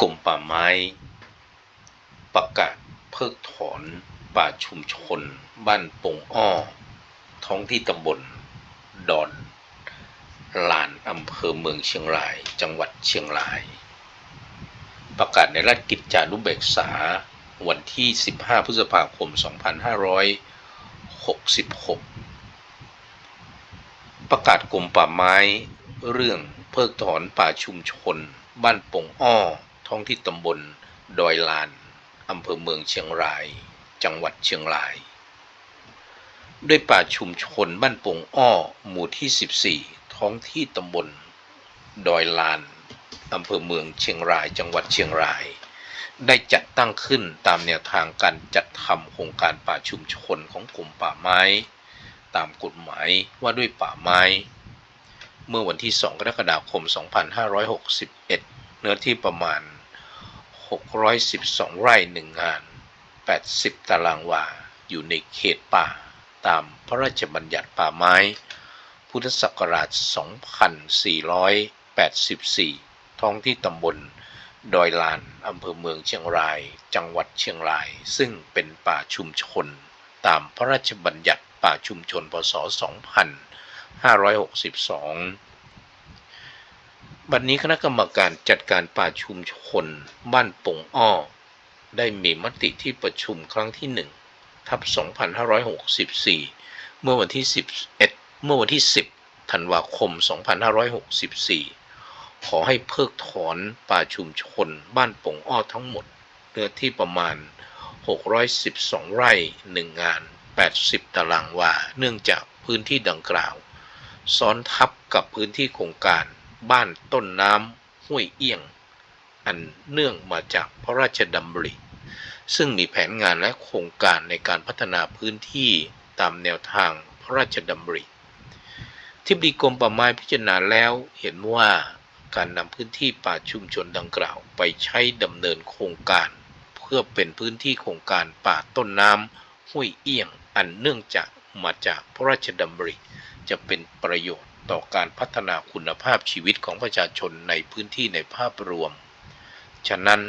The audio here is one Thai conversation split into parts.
กรมป่าไม้ ประกาศเพิกถอนป่าชุมชน บ้านปงอ้อ ท้องที่ตำบล ดอนลานอำเภอเมืองเชียงราย จังหวัดเชียงราย ประกาศในราชกิจจานุเบกษาวันที่ 15 พฤษภาคม 2566 ประกาศกรมป่าไม้ เรื่องเพิกถอนป่าชุมชน บ้านปงอ้อ ท้องที่ตำบลดอยลานอำเภอเมืองเชียงราย จังหวัดเชียงราย ด้วยป่าชุมชนบ้านปงอ้อ หมู่ที่ 14 ท้องที่ตำบลดอยลานอำเภอเมืองเชียงราย จังหวัดเชียงราย ได้จัดตั้งขึ้นตามแนวทางการจัดทำโครงการป่าชุมชนของกรมป่าไม้ ตามกฎหมายว่าด้วยป่าไม้ เมื่อวันที่ 2 กรกฎาคม 2561 เนื้อที่ประมาณ 612 ไร่หนึ่งงาน 80 ตารางวา อยู่ในเขตป่า ตามพระราชบัญญัติป่าไม้ พุทธศักราช 2484 ท้องที่ตำบล ดอยลาน อำเภอเมืองเชียงราย จังหวัดเชียงราย ซึ่งเป็นป่าชุมชน ตามพระราชบัญญัติป่าชุมชน พศ 2562 บัดนนี้คณะกรรมการจัดการป่าชุมชน บ้านปงอ้อ ได้มีมติที่ประชุมครั้งที่1ทับ 2564 เมื่อวันที่ 11 เมื่อวันที่ 10 ธันวาคม 2564 ขอให้เพิกถอนป่าชุมชน บ้านปงอ้อทั้งหมดเนื้อที่ประมาณ 612 ไร่ 1 งาน 80 ตารางวา เนื่องจากพื้นที่ดังกล่าว ซ้อนทับกับพื้นที่โครงการ บ้านต้นน้ำห้วยเอี้ยง อันเนื่องมาจากพระราชดำริ ซึ่งมีแผนงานและโครงการในการพัฒนาพื้นที่ตามแนวทางพระราชดำริทิบดีกรมป่าไม้พิจารณาแล้วเห็นว่าการนำพื้นที่ป่าชุมชนดังกล่าว ไปใช้ดำเนินโครงการ เพื่อเป็นพื้นที่โครงการป่าต้นน้ำห้วยเอี้ยง อันเนื่องจากมาจากพระราชดำริ จะเป็นประโยชน์ ต่อการพัฒนาคุณภาพชีวิตของประชาชนในพื้นที่ในภาพรวม ฉะนั้น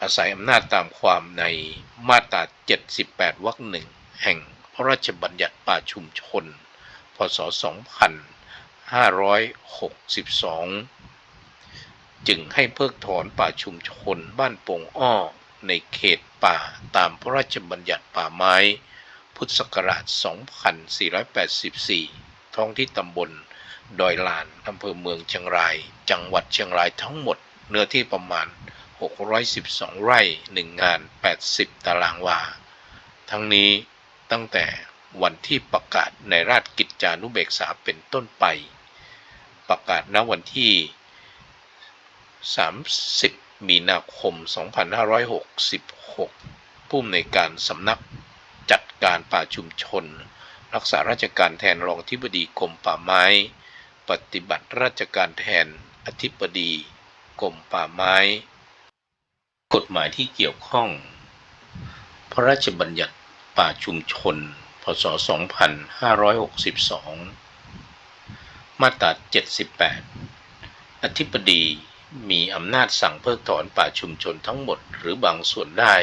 อาศัยอำนาจตามความในมาตรา 78 วรรคหนึ่งแห่งพระราชบัญญัติป่าชุมชน พศ 2562 จึงให้เพิกถอนป่าชุมชนบ้านโป่งอ้อ ในเขตป่าตามพระราชบัญญัติป่าไม้ พุทธศักราช 2484 ท้องที่ตำบลดอยลานอำเภอเมืองเชียงราย จังหวัดเชียงรายทั้งหมด เนื้อที่ประมาณ 612 ไร่ 1 งาน 80 ตารางวา ทั้งนี้ตั้งแต่วันที่ประกาศในราชกิจจานุเบกษาเป็นต้นไป ประกาศณวันที่ 30 มีนาคม 2566 ผู้อำนวยการสำนักจัดการป่าชุมชน รักษาราชการแทนรองอธิบดีกรมป่าไม้ ปฏิบัติราชการแทนอธิบดีกรมป่าไม้ กฎหมายที่เกี่ยวข้อง พระราชบัญญัติป่าชุมชน พศ 2562 มาตรา 78 อธิบดีมีอำนาจสั่งเพิกถอนป่าชุมชนทั้งหมดหรือบางส่วนได้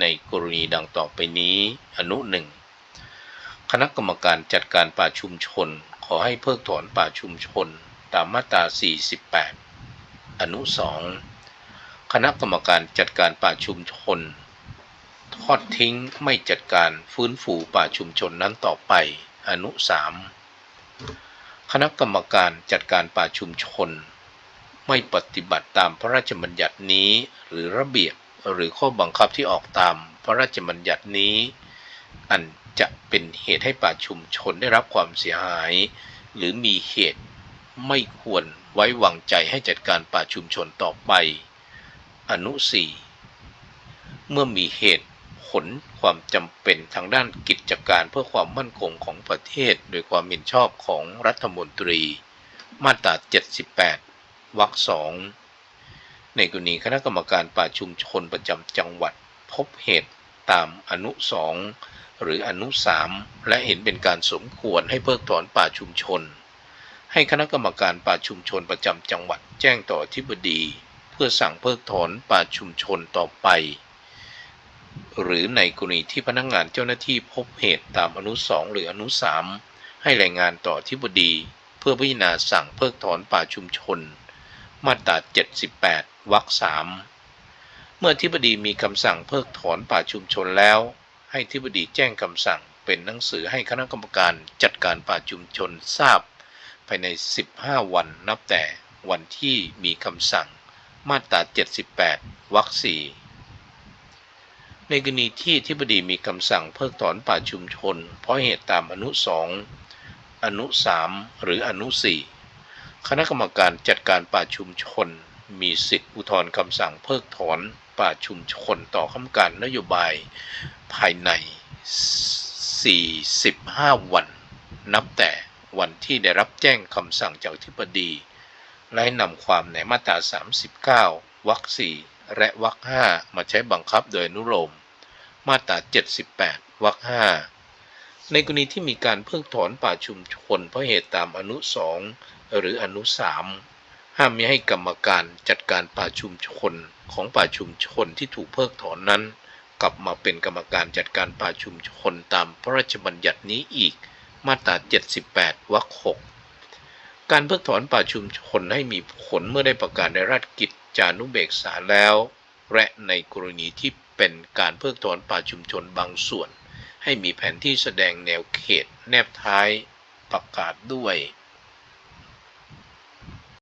ในกรณีดังต่อไปนี้ อนุหนึ่ง คณะกรรมการจัดการป่าชุมชน ขอให้เพิกถอนป่าชุมชน ตามมาตรา 48 อนุ 2 คณะกรรมการจัดการป่าชุมชน ทอดทิ้งไม่จัดการฟื้นฟูป่าชุมชนนั้นต่อไป อนุ 3 คณะกรรมการจัดการป่าชุมชน ไม่ปฏิบัติตามพระราชบัญญัตินี้หรือระเบียบหรือข้อบังคับที่ออกตามพระราชบัญญัตินี้ อัน จะเป็นเหตุให้ป่าชุมชนได้รับความเสียหาย หรือมีเหตุไม่ควรไว้วางใจให้จัดการป่าชุมชนต่อไป อนุสี่เมื่อมีเหตุผลความจำเป็นทางด้านกิจการเพื่อความมั่นคงของประเทศ โดยความเห็นชอบของรัฐมนตรี มาตรา 78 วรรคสองในกรณีคณะกรรมการป่าชุมชนประจำจังหวัด พบเหตุ ตามอนุสองหรืออนุสามและเห็นเป็นการสมควรให้เพิกถอนป่าชุมชน ให้คณะกรรมการป่าชุมชนประจำจังหวัดแจ้งต่ออธิบดี เพื่อสั่งเพิกถอนป่าชุมชนต่อไป หรือในกรณีที่พนักงานเจ้าหน้าที่พบเหตุตามอนุสองหรืออนุสามให้รายงานต่อที่บดี เพื่อพิจารณาสั่งเพิกถอนป่าชุมชน มาตรา 78วรรคสาม เมื่อที่บดีมีคำสั่งเพิกถอนป่าชุมชนแล้ว ให้ที่บดีแจ้งคำสั่งเป็นหนังสือให้คณะกรรมการจัดการป่าชุมชนทราบ ภายใน 15 วันนับแต่วันที่มีคำสั่งมาตรา 78 วรรคสี่ในกรณีที่ที่บดีมีคำสั่งเพิกถอนป่าชุมชน เพราะเหตุตามอนุสองอนุสามหรืออนุสี่คณะกรรมการจัดการป่าชุมชน มีสิทธิอุทธรณ์คำสั่งเพิกถอนป่าชุมชนต่อคำการนโยบายภายใน 45 วัน นับแต่วันที่ได้รับแจ้งคำสั่งจากทิบดี และนำความในมาตรา 39 วรรค4และวรรค5มาใช้บังคับโดยนุโลม มาตรา 78 วรรค5ในกรณีที่มีการเพิกถอนป่าชุมชนเพราะเหตุตามอนุ 2 หรืออนุ 3 ห้ามไม่ให้กรรมการจัดการป่าชุมชนของป่าชุมชนที่ถูกเพิกถอนนั้น กลับมาเป็นกรรมการจัดการป่าชุมชนตามพระราชบัญญัตินี้อีกมาตรา 78 วรรค 6 การเพิกถอนป่าชุมชนให้มีผลเมื่อได้ประกาศในราชกิจจานุเบกษาแล้ว และในกรณีที่เป็นการเพิกถอนป่าชุมชนบางส่วน ให้มีแผนที่แสดงแนวเขตแนบท้ายประกาศด้วย